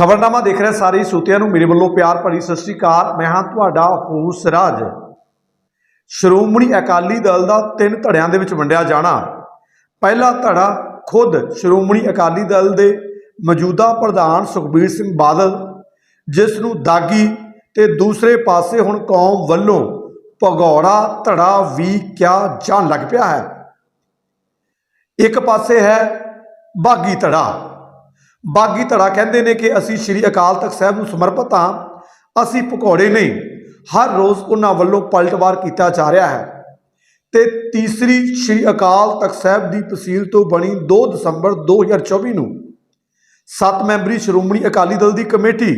ਖਬਰਨਾਮਾ ਦੇਖ ਰਹੇ ਸਾਰੇ ਸੂਤਿਆਂ ਨੂੰ ਮੇਰੇ ਵੱਲੋਂ ਪਿਆਰ ਭਰੀ ਸਤਿ ਸ੍ਰੀ ਅਕਾਲ। ਮੈਂ ਹਾਂ ਤੁਹਾਡਾ ਹੋਸ ਰਾਜ। ਸ਼੍ਰੋਮਣੀ ਅਕਾਲੀ ਦਲ ਦਾ ਤਿੰਨ ਧੜਿਆਂ ਦੇ ਵਿੱਚ ਵੰਡਿਆ ਜਾਣਾ। ਪਹਿਲਾ ਧੜਾ ਖੁਦ ਸ਼੍ਰੋਮਣੀ ਅਕਾਲੀ ਦਲ ਦੇ ਮੌਜੂਦਾ ਪ੍ਰਧਾਨ ਸੁਖਬੀਰ ਸਿੰਘ ਬਾਦਲ, ਜਿਸ ਨੂੰ ਦਾਗੀ ਤੇ ਦੂਸਰੇ ਪਾਸੇ ਹੁਣ ਕੌਮ ਵੱਲੋਂ ਭਗੌੜਾ ਧੜਾ ਵੀ ਕਿਹਾ ਜਾਣ ਲੱਗ ਪਿਆ ਹੈ। ਇੱਕ ਪਾਸੇ ਹੈ ਬਾਗੀ ਧੜਾ। ਬਾਗੀ ਧੜਾ ਕਹਿੰਦੇ ਨੇ ਕਿ ਅਸੀਂ ਸ੍ਰੀ ਅਕਾਲ ਤਖਤ ਸਾਹਿਬ ਨੂੰ ਸਮਰਪਿਤ ਹਾਂ, ਅਸੀਂ ਪਕੌੜੇ ਨਹੀਂ, ਹਰ ਰੋਜ਼ ਉਹਨਾਂ ਵੱਲੋਂ ਪਲਟਵਾਰ ਕੀਤਾ ਜਾ ਰਿਹਾ ਹੈ। ਤੇ ਤੀਸਰੀ ਸ੍ਰੀ ਅਕਾਲ ਤਖਤ ਸਾਹਿਬ ਦੀ ਤਹਿਸੀਲ ਤੋਂ ਬਣੀ 2 ਦਸੰਬਰ 2024 ਨੂੰ ਸੱਤ ਮੈਂਬਰੀ ਸ਼੍ਰੋਮਣੀ ਅਕਾਲੀ ਦਲ ਦੀ ਕਮੇਟੀ,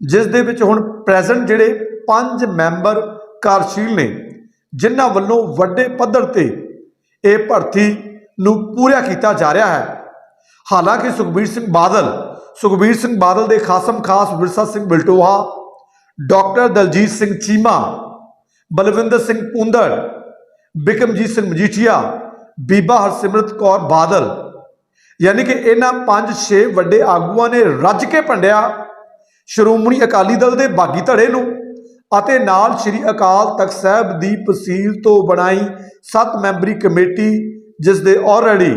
ਜਿਸ ਦੇ ਵਿੱਚ ਹੁਣ ਪ੍ਰੈਜ਼ੈਂਟ ਜਿਹੜੇ ਪੰਜ ਮੈਂਬਰ ਕਾਰਜਸ਼ੀਲ ਨੇ, ਜਿਨ੍ਹਾਂ ਵੱਲੋਂ ਵੱਡੇ ਪੱਧਰ ਤੇ ਇਹ ਭਰਤੀ ਨੂੰ ਪੂਰਾ ਕੀਤਾ ਜਾ ਰਿਹਾ ਹੈ। ਹਾਲਾਂਕਿ ਸੁਖਬੀਰ ਸਿੰਘ ਬਾਦਲ, ਸੁਖਬੀਰ ਸਿੰਘ ਬਾਦਲ ਦੇ ਖਾਸਮ ਖਾਸ ਵਿਰਸਾ ਸਿੰਘ ਬਿਲਟੋਹਾ, ਡਾਕਟਰ ਦਲਜੀਤ ਸਿੰਘ ਚੀਮਾ, ਬਲਵਿੰਦਰ ਸਿੰਘ ਪੁੰਦੜ ਬਿਕਮਜੀਤ ਸਿੰਘ ਮਜੀਠੀਆ, ਬੀਬਾ ਹਰਸਿਮਰਤ ਕੌਰ ਬਾਦਲ, ਯਾਨੀ ਕਿ ਇਹਨਾਂ 5-6 ਵੱਡੇ ਆਗੂਆਂ ਨੇ ਰੱਜ ਕੇ ਭੰਡਿਆ ਸ਼੍ਰੋਮਣੀ ਅਕਾਲੀ ਦਲ ਦੇ ਬਾਗੀ ਧੜੇ ਨੂੰ ਅਤੇ ਨਾਲ ਸ੍ਰੀ ਅਕਾਲ ਤਖਤ ਸਾਹਿਬ ਦੀ ਪਸੀਲ ਤੋਂ ਬਣਾਈ 7 ਮੈਂਬਰੀ ਕਮੇਟੀ, ਜਿਸ ਦੇ ਆਲਰੇਡੀ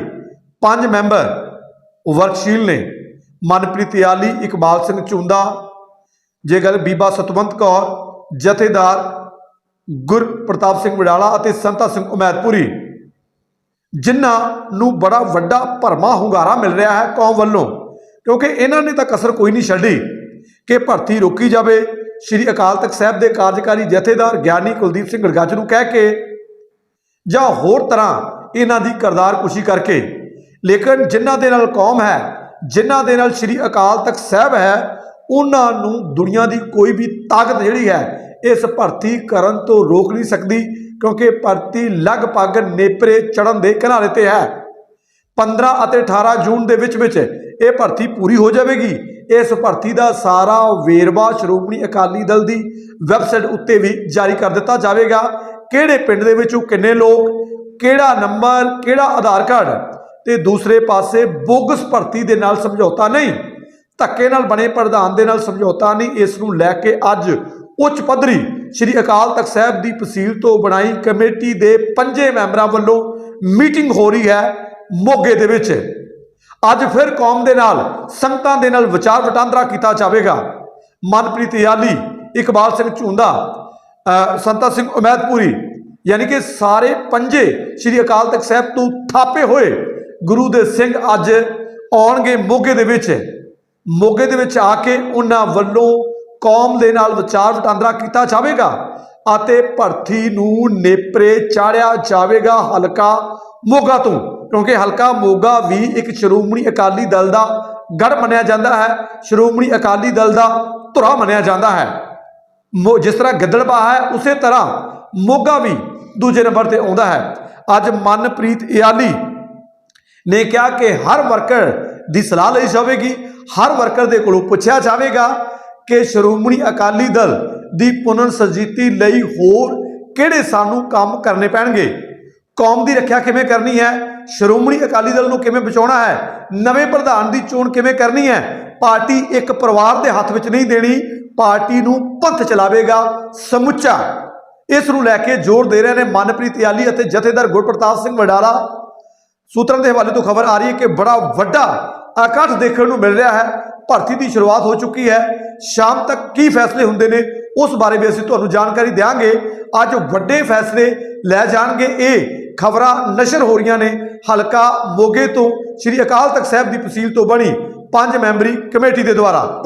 5 ਮੈਂਬਰ ਵਰਕਸ਼ੀਲ ਨੇ। ਮਨਪ੍ਰੀਤ ਯਾਲੀ, ਇਕਬਾਲ ਸਿੰਘ ਚੁੰਦਾ, ਜੇ ਗੱਲ ਬੀਬਾ ਸਤਵੰਤ ਕੌਰ, ਜਥੇਦਾਰ ਗੁਰ ਪ੍ਰਤਾਪ ਸਿੰਘ ਵਡਾਲਾ ਅਤੇ ਸੰਤਾ ਸਿੰਘ ਉਮੈਦਪੁਰੀ, ਜਿਨ੍ਹਾਂ ਨੂੰ ਬੜਾ ਵੱਡਾ ਭਰਮਾ ਹੁੰਗਾਰਾ ਮਿਲ ਰਿਹਾ ਹੈ ਕੌਮ ਵੱਲੋਂ, ਕਿਉਂਕਿ ਇਹਨਾਂ ਨੇ ਤਾਂ ਕਸਰ ਕੋਈ ਨਹੀਂ ਛੱਡੀ ਕਿ ਭਰਤੀ ਰੋਕੀ ਜਾਵੇ। ਸ੍ਰੀ ਅਕਾਲ ਤਖਤ ਸਾਹਿਬ ਦੇ ਕਾਰਜਕਾਰੀ ਜਥੇਦਾਰ ਗਿਆਨੀ ਕੁਲਦੀਪ ਸਿੰਘ ਗੜਗੱਜ ਨੂੰ ਕਹਿ ਕੇ ਜਾਂ ਹੋਰ ਤਰ੍ਹਾਂ ਇਹਨਾਂ ਦੀ ਕਰਦਾਰ ਕੁਸ਼ੀ ਕਰਕੇ ਲੇਕਿਨ ਜਿਨ੍ਹਾਂ ਦੇ ਨਾਲ ਕੌਮ ਹੈ, ਜਿਨ੍ਹਾਂ ਦੇ ਨਾਲ ਸ੍ਰੀ ਅਕਾਲ ਤਖਤ ਸਾਹਿਬ ਹੈ, ਉਹਨਾਂ ਨੂੰ ਦੁਨੀਆ ਦੀ ਕੋਈ ਵੀ ਤਾਕਤ ਜਿਹੜੀ ਹੈ, ਇਸ ਭਰਤੀ ਕਰਨ ਤੋਂ ਰੋਕ ਨਹੀਂ ਸਕਦੀ, ਕਿਉਂਕਿ ਭਰਤੀ ਲਗਭਗ ਨੇਪਰੇ ਚੜਨ ਦੇ ਕਿਨਾਰੇ ਤੇ ਹੈ। 15 ਅਤੇ 18 ਜੂਨ ਦੇ ਵਿੱਚ ਵਿੱਚ ਇਹ ਭਰਤੀ ਪੂਰੀ ਹੋ ਜਾਵੇਗੀ। ਇਸ ਭਰਤੀ ਦਾ ਸਾਰਾ ਵੇਰਵਾ ਸ਼੍ਰੋਮਣੀ ਅਕਾਲੀ ਦਲ ਦੀ ਵੈਬਸਾਈਟ ਉੱਤੇ ਵੀ ਜਾਰੀ ਕਰ ਦਿੱਤਾ ਜਾਵੇਗਾ। ਕਿਹੜੇ ਪਿੰਡ ਦੇ ਵਿੱਚੋਂ ਕਿੰਨੇ ਲੋਕ, ਕਿਹੜਾ ਨੰਬਰ, ਕਿਹੜਾ ਆਧਾਰ ਕਾਰਡ ਤੇ ਦੂਸਰੇ ਪਾਸੇ ਬੋਗਸ ਭਰਤੀ ਦੇ ਨਾਲ ਸਮਝੌਤਾ ਨਹੀਂ। ਧੱਕੇ ਨਾਲ ਬਣੇ ਪ੍ਰਧਾਨ ਦੇ ਨਾਲ ਸਮਝੌਤਾ ਨਹੀਂ, ਇਸ ਨੂੰ ਲੈ ਕੇ ਅੱਜ ਉੱਚ ਪੱਧਰੀ ਸ੍ਰੀ ਅਕਾਲ ਤਖਤ ਸਾਹਿਬ ਦੀ ਤਹਿਸੀਲ ਤੋਂ ਬਣਾਈ ਕਮੇਟੀ ਦੇ ਪੰਜੇ ਮੈਂਬਰਾਂ ਵੱਲੋਂ ਮੀਟਿੰਗ ਹੋ ਰਹੀ ਹੈ ਮੋਗੇ ਦੇ ਵਿੱਚ। ਅੱਜ ਫਿਰ ਕੌਮ ਦੇ ਨਾਲ, ਸੰਗਤਾਂ ਦੇ ਨਾਲ ਵਿਚਾਰ ਵਟਾਂਦਰਾ ਕੀਤਾ ਜਾਵੇਗਾ। ਮਨਪ੍ਰੀਤ ਯਾਲੀ, ਇਕਬਾਲ ਸਿੰਘ ਝੁੰਦਾ ਸੰਤਾ ਸਿੰਘ ਉਮੈਦਪੁਰੀ, ਯਾਨੀ ਕਿ ਸਾਰੇ ਪੰਜੇ ਸ੍ਰੀ ਅਕਾਲ ਤਖਤ ਸਾਹਿਬ ਤੋਂ ਥਾਪੇ ਹੋਏ। ਗੁਰੂ ਦੇ ਸਿੰਘ ਅੱਜ ਆਉਣਗੇ ਮੋਗੇ ਦੇ ਵਿੱਚ। ਮੋਗੇ ਦੇ ਵਿੱਚ ਆ ਕੇ ਉਹਨਾਂ ਵੱਲੋਂ ਕੌਮ ਦੇ ਨਾਲ ਵਿਚਾਰ ਵਟਾਂਦਰਾ ਕੀਤਾ ਜਾਵੇਗਾ ਅਤੇ ਭਰਤੀ ਨੂੰ ਨੇਪਰੇ ਚਾੜਿਆ ਜਾਵੇਗਾ ਹਲਕਾ ਮੋਗਾ ਤੋਂ, ਕਿਉਂਕਿ ਹਲਕਾ ਮੋਗਾ ਵੀ ਇੱਕ ਸ਼੍ਰੋਮਣੀ ਅਕਾਲੀ ਦਲ ਦਾ ਗੜ ਮੰਨਿਆ ਜਾਂਦਾ ਹੈ, ਸ਼੍ਰੋਮਣੀ ਅਕਾਲੀ ਦਲ ਦਾ ਧੁਰਾ ਮੰਨਿਆ ਜਾਂਦਾ ਹੈ। ਮੋ, ਜਿਸ ਤਰ੍ਹਾਂ ਗਿੱਦੜਬਾ ਹੈ, ਉਸੇ ਤਰ੍ਹਾਂ ਮੋਗਾ ਵੀ ਦੂਜੇ ਨੰਬਰ ਤੇ ਆਉਂਦਾ ਹੈ। ਅੱਜ ਮਨਪ੍ਰੀਤ ਇਆਲੀ ਨੇ ਕਿਹਾ ਕਿ ਹਰ ਵਰਕਰ ਦੀ ਸਲਾਹ ਲਈ ਜਾਵੇਗੀ, ਹਰ ਵਰਕਰ ਦੇ ਕੋਲੋਂ ਪੁੱਛਿਆ ਜਾਵੇਗਾ ਕਿ ਸ਼੍ਰੋਮਣੀ ਅਕਾਲੀ ਦਲ ਦੀ ਪੁਨਰ ਸਰਜੀਤੀ ਲਈ ਹੋਰ ਕਿਹੜੇ ਸਾਨੂੰ ਕੰਮ ਕਰਨੇ ਪੈਣਗੇ? ਕੌਮ ਦੀ ਰੱਖਿਆ ਕਿਵੇਂ ਕਰਨੀ ਹੈ? ਸ਼੍ਰੋਮਣੀ ਅਕਾਲੀ ਦਲ ਨੂੰ ਕਿਵੇਂ ਬਚਾਉਣਾ ਹੈ? ਨਵੇਂ ਪ੍ਰਧਾਨ ਦੀ ਚੋਣ ਕਿਵੇਂ ਕਰਨੀ ਹੈ? ਪਾਰਟੀ ਇੱਕ ਪਰਿਵਾਰ ਦੇ ਹੱਥ ਵਿੱਚ ਨਹੀਂ ਦੇਣੀ, ਪਾਰਟੀ ਨੂੰ ਪੰਥ ਚਲਾਵੇਗਾ, ਸਮੁੱਚਾ। ਇਸ ਨੂੰ ਲੈ ਕੇ ਜ਼ੋਰ ਦੇ ਰਹੇ ਨੇ ਮਨਪ੍ਰੀਤ ਯਾਲੀ ਅਤੇ ਜਥੇਦਾਰ ਗੁਰਪ੍ਰਤਾਪ ਸਿੰਘ ਵਡਾਲਾ। ਸੂਤਰਾਂ ਦੇ ਹਵਾਲੇ ਤੋਂ ਖਬਰ ਆ ਰਹੀ ਹੈ ਕਿ ਬੜਾ ਵੱਡਾ ਇਕੱਠ ਦੇਖਣ ਨੂੰ ਮਿਲ ਰਿਹਾ ਹੈ। ਭਰਤੀ ਦੀ ਸ਼ੁਰੂਆਤ ਹੋ ਚੁੱਕੀ ਹੈ। ਸ਼ਾਮ ਤੱਕ ਕੀ ਫੈਸਲੇ ਹੁੰਦੇ ਨੇ, ਉਸ ਬਾਰੇ ਵੀ ਅਸੀਂ ਤੁਹਾਨੂੰ ਜਾਣਕਾਰੀ ਦੇਵਾਂਗੇ ਅੱਜ ਵੱਡੇ ਫੈਸਲੇ ਲੈ ਜਾਣਗੇ। ਇਹ ਖਬਰਾਂ ਨਸ਼ਰ ਹੋ ਰਹੀਆਂ ਨੇ। ਹਲਕਾ ਮੋਗੇ ਤੋਂ ਸ੍ਰੀ ਅਕਾਲ ਤਖਤ ਸਾਹਿਬ ਦੀ ਤਹਿਸੀਲ ਤੋਂ ਬਣੀ ਪੰਜ ਮੈਂਬਰੀ ਕਮੇਟੀ ਦੇ ਦੁਆਰਾ।